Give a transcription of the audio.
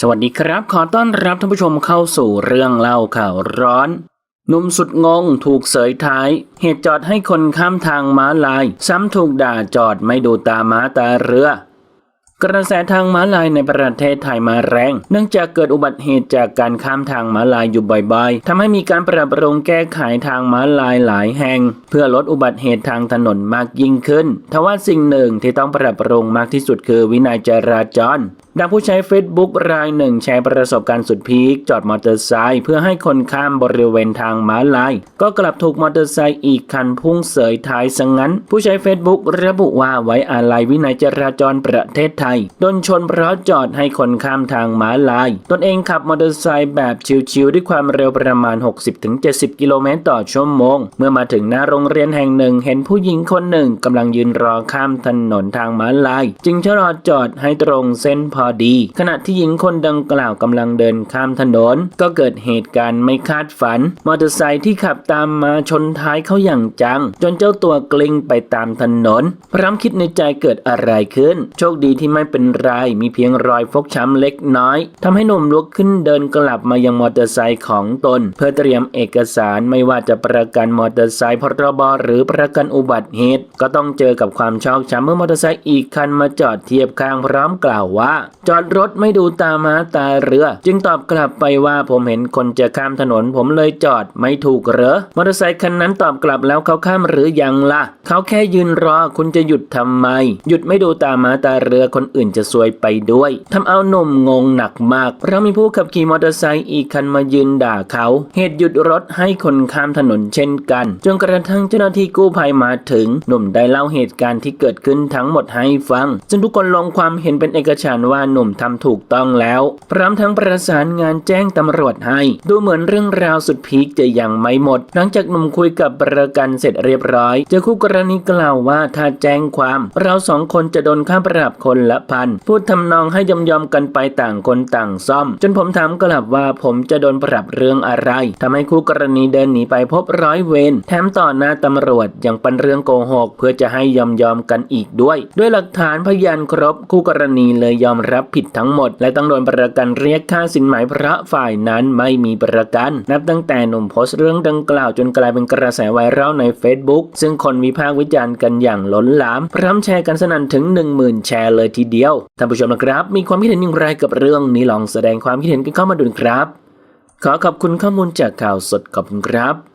สวัสดีครับ ขอต้อนรับท่านผู้ชมเข้าสู่เรื่องเล่าข่าวร้อนหนุ่มสุดงงถูกเสยท้าย เหตุจอดให้คนข้ามทางม้าลาย ซ้ำถูกด่าจอดไม่ดูตาม้าตาเรือ กระแสทางม้าลายในประเทศไทยมาแรง เนื่องจากเกิดอุบัติเหตุจากการข้ามทางม้าลายอยู่บ่อยๆทำให้มีการปรับปรุงแก้ไขทางม้าลายหลายแห่ง เพื่อลดอุบัติเหตุทางถนนมากยิ่งขึ้น ทว่าสิ่งหนึ่งที่ต้องปรับปรุงมากที่สุดคือวินัยจราจร ดังผู้ใช้ Facebook รายหนึ่งแชร์ประสบการณ์สุดพีคจอดมอเตอร์ไซค์เพื่อให้คนข้ามบริเวณทางม้าลาย ก็กลับถูกมอเตอร์ไซค์อีกคันพุ่งเสยท้ายซะงงั้น ผู้ใช้ Facebook ระบุว่าไว้อาลัยวินัยจราจรประเทศไทยโดนชนเพราะจอดให้คนข้ามทางม้าลาย ตนเองขับมอเตอร์ไซค์แบบชิวๆด้วยความเร็วประมาณ 60-70 กิโลเมตรต่อชั่วโมง เมื่อมาถึงหน้าโรงเรียนแห่งหนึ่ง เห็นผู้หญิงคนหนึ่งกำลังยืนรอข้ามถนนทางม้าลาย จึงชะลอจอดให้ตรงเส้นพอดี ขณะที่หญิงคนดังกล่าวกำลังเดินข้ามถนน ก็เกิดเหตุการณ์ไม่คาดฝัน มอเตอร์ไซค์ที่ขับตามมาชนท้ายเขาอย่างจัง จนเจ้าตัวกลิ้งไปตามถนน พร้อมคิดในใจเกิดอะไรขึ้น โชคดีที่ไม่เป็นไร มีเพียงรอยฟกช้ำเล็กน้อยทำให้หนุ่มลุกขึ้นเดินกลับมายังมอเตอร์ไซค์ของตน เพื่อเตรียมเอกสารไม่ว่าจะประกันมอเตอร์ไซค์พรบหรือประกันอุบัติเหตุ ก็ต้องเจอกับความชอกช้ำเมื่อมอเตอร์ไซค์อีกคันมาจอดเทียบข้างพร้อมกล่าวว่าจอดรถไม่ดูตามาตาเรือ จึงตอบกลับไปว่าผมเห็นคนจะข้ามถนน ผมเลยจอดไม่ถูกเหรอมอเตอร์ไซค์คันนั้นตอบกลับแล้วเขาข้ามหรือยังล่ะ เขาแค่ยืนรอคุณจะหยุดทำไม หยุดไม่ดูตามาตาเรือคนอื่นจะซวยไปด้วยทำเอาหนุ่มงงหนักมาก เพราะมีผู้ขับขี่มอเตอร์ไซค์อีกคันมายืนด่าเขา เหตุหยุดรถให้คนข้ามถนนเช่นกันจนกระทั่งเจ้าหน้าที่กู้ภัยมาถึง หนุ่มได้เล่าเหตุการณ์ที่เกิดขึ้นทั้งหมดให้ฟังซึ่งทุกคนลงความเห็นเป็นเอกฉันท์ว่าหนุ่มทำถูกต้องแล้ว พร้อมทั้งประสานงานแจ้งตำรวจให้ ดูเหมือนเรื่องราวสุดพีคจะยังไม่หมด หลังจากหนุ่มคุยกับประกันเสร็จเรียบร้อยเจอคู่กรณีกล่าวว่าถ้าแจ้งความ เราสองคนจะโดนค่าปรับคนละพันพูดทำนองให้ยอมยอมกันไปต่างคนต่างซ่อม จนผมถามกลับว่าผมจะโดนปรับเรื่องอะไรทำให้คู่กรณีเดินหนีไปพบร้อยเวรแถมต่อหน้าตำรวจยังเป็นเรื่องโกหก เพื่อจะให้ยอมยอมกันอีกด้วย ด้วยหลักฐานพยานครบคู่กรณีเลยยอมรับรับผิดทั้งหมด และต้องโดนประกันเรียกค่าสินไหมเพราะฝ่ายนั้นไม่มีประกัน นับตั้งแต่หนุ่มโพสต์เรื่องดังกล่าวจนกลายเป็นกระแสไวรัลใน Facebook ซึ่งคนวิพากษ์วิจารณ์กันอย่างล้นหลาม พร้อมแชร์กันสนั่นถึง 10,000 แชร์เลยทีเดียว ท่านผู้ชมนะครับ มีความคิดเห็นอย่างไรกับเรื่องนี้ลองแสดงความคิดเห็นกันเข้ามาดูนะครับ ขอขอบคุณข้อมูลจากข่าวสดขอบคุณครับ